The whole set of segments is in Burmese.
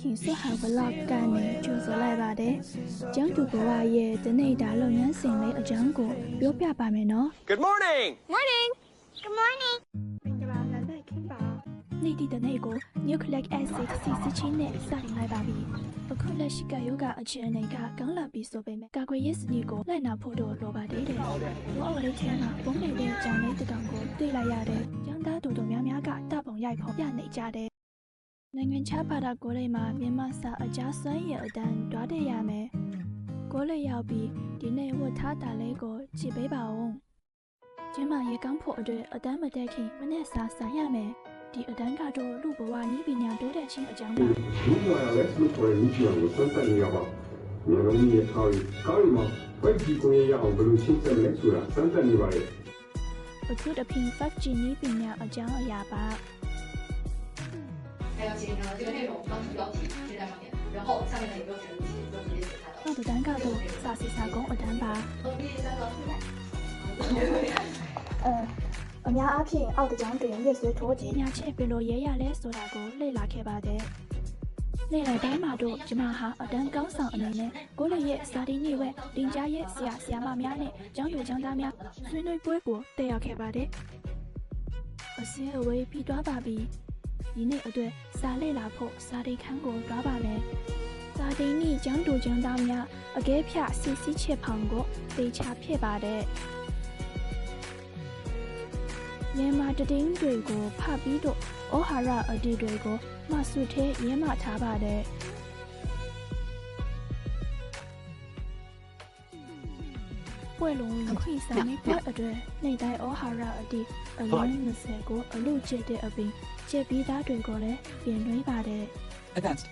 听说有个老干的就是来吧的，讲到国外也得内打老年人心里而讲过，不要怕没呢。Good morning. Morning. Good morning. 内地的内个 nucleic acid CC 之内，啥里来吧比？不苦那些个又个而且内个刚来毕说被没，乖乖也是你个来拿破多罗巴爹的。我我的天哪，丰美的讲没的讲过，对来呀的，讲他躲躲喵喵个大鹏也跑亚内家的。 နေကြတယ်။နိုင်ငံခြားဘာသာကိုလေးမှာမြန်မာစာအကြားစွမ်းရည်အတန်းတွားတဲ့ရမယ်။ကိုလေးရောက်ပြီးဒီနေ့ဝတ်ထားတာလေးကိုကြည့်ပေးပါဦး။ကျင်းမရေကောင်းဖို့အတွက်အတန်းမတက်ခင်မနေ့စာဆိုင်ရမယ်။ဒီအတန်းကတော့လူဘဝနည်းပညာတိုးတက်ခြင်းအကြောင်းပါ Meanwhile, let's look for a region with Santa Niaba. မျိုးလုံးကြီးရဲ့ကားရီကားရီမှာ web ကြီးကိုရအောင်ဘယ်လိုရှင်းဆက်လဲဆိုတာ Santa Niaba ရဲ့။အခုတဖင် 5G နည်းပညာအကြောင်းအရာပါ 还要写上这个内容当成标题贴在上面，然后下面呢有没有全部写，就直接写它 ။နောက်တစ်တန်းကတော့စာစီစာကုန်းအတန်းပါ 的。第三个是 ။အဲအများအားဖြင့်အောက်တစ်ကြောင်းတွင်ရက်ဆွဲထိုးခြင်းများချက်ပြလို့ရဲရလဲဆိုတာကိုလေ့လာခဲ့ပါတယ်။နေ့တိုင်းတိုင်းမှာတော့ကျမဟာအတန်းကောင်းဆောင်အနေနဲ့ကိုယ့်ရဲ့စာရင်းညွဲ့တင်ကြားရဲ့ဆရာဆရာမများနဲ့ကျောင်းသူကျောင်းသားများဆွေးနွေးပွဲကိုတက်ရောက်ခဲ့ပါတယ်။အစင်းအဝေးပြီးသွားပါပြီ။ ဒီနေ့အတွက်စာလေ့လာဖို့စာရိတ်ခန်းကိုသွားပါမယ်။စာတိန်ဤကျောင်းသူကျောင်းသားများအကဲဖြတ်စစ်စစ်ချက်ဖောင်ကိုတေချာဖြစ်ပါတယ်။မြန်မာတည်င်းတွေကိုဖတ်ပြီးတော့ဩဟာရအတီတွေကိုမှတ်စုထဲရင်းမှထားပါတ ပွဲလုံးအခွင့်စာမေးပွဲအတွက်နေတိုင်းဩဟာရအတီအလုံး20ကိုအလို့ကျက်တဲ့အပြင်ကျက်ပြီးသားတွေကိုလည်းပြင်နှွေးပါတယ် Advanced.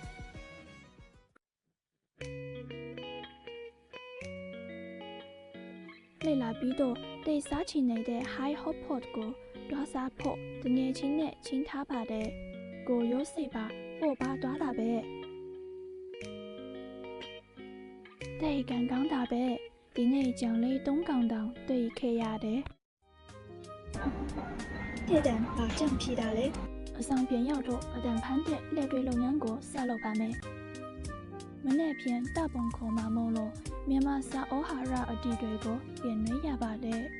လေ့လာပြီးတော့တိတ်စားချင်နေတဲ့ high hot pot ကိုတွားစားဖို့တငယ်ချင်းနဲ့ချင်းထားပါတယ်ကိုရိုးစိတ်ပါပို့ပါသွားတာပဲတဲ့ကန်ကောင်းတာပဲ ဒီနေ့ကြောင်လေးသုံးကောင်တောင်တွေ့ခဲ့ရတယ်တဲ့တန်ပါကြံဖြစ်တာလေအဆောင်ပြန်ရောက်တော့အတန်ဖန်းတဲ့လက်တွေလုပ်ငန်းကိုဆက်လုပ်ပါမယ်မနေ့ပြန်တပုံခေါ်မှာမုံလို့မြန်မာစာဩဟာရအတီတွေကိုပြင်နှွေးရပါတယ်။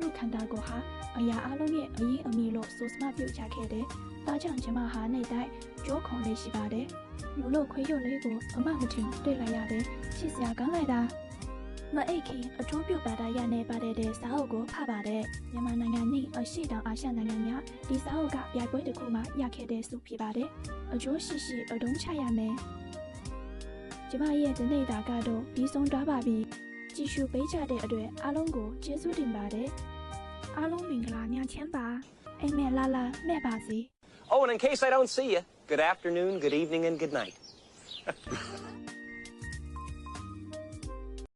လူခန္ဓာကိုယ်ဟာအရာအလုံးရဲ့အရင်အမီလို့ဆိုစမပြုတ်ချခဲ့တယ်။ဒါကြောင့်ကျမဟာနေတိုင်းကြောခုံလေးရှိပါတယ်။လူလို့ခွေးရုပ်လေးကိုအမမထင်တွေ့လိုက်ရတယ်။ ချစ်စရာကောင်းလိုက်တာ။မအိတ်ခင်အထူးပြုတ်ပါတာရနေပါတယ်တဲ့စာအုပ်ကိုဖတ်ပါတယ်။မြန်မာနိုင်ငံနဲ့အရှိတောင်အာရှနိုင်ငံများဒီစာအုပ်ကပြိုင်ပွဲတစ်ခုမှရခဲ့တဲ့စုဖြစ်ပါတယ်။အကျိုးရှိရှိအတုံးချရမယ်။ ကျမရဲ့ဒီနေ့တာကတော့ပြီးဆုံးသွားပါပြီ။ကြည့်ရှုပေးကြတဲ့အတွက်အားလုံးကိုကျေးဇူးတင်ပါတယ်။အားလုံးမင်္ဂလာညချမ်းပါ။အိမ်မက်လာလာမဲ့ပါစေ။ Oh, and in case I don't see you, good afternoon, good evening, and good night.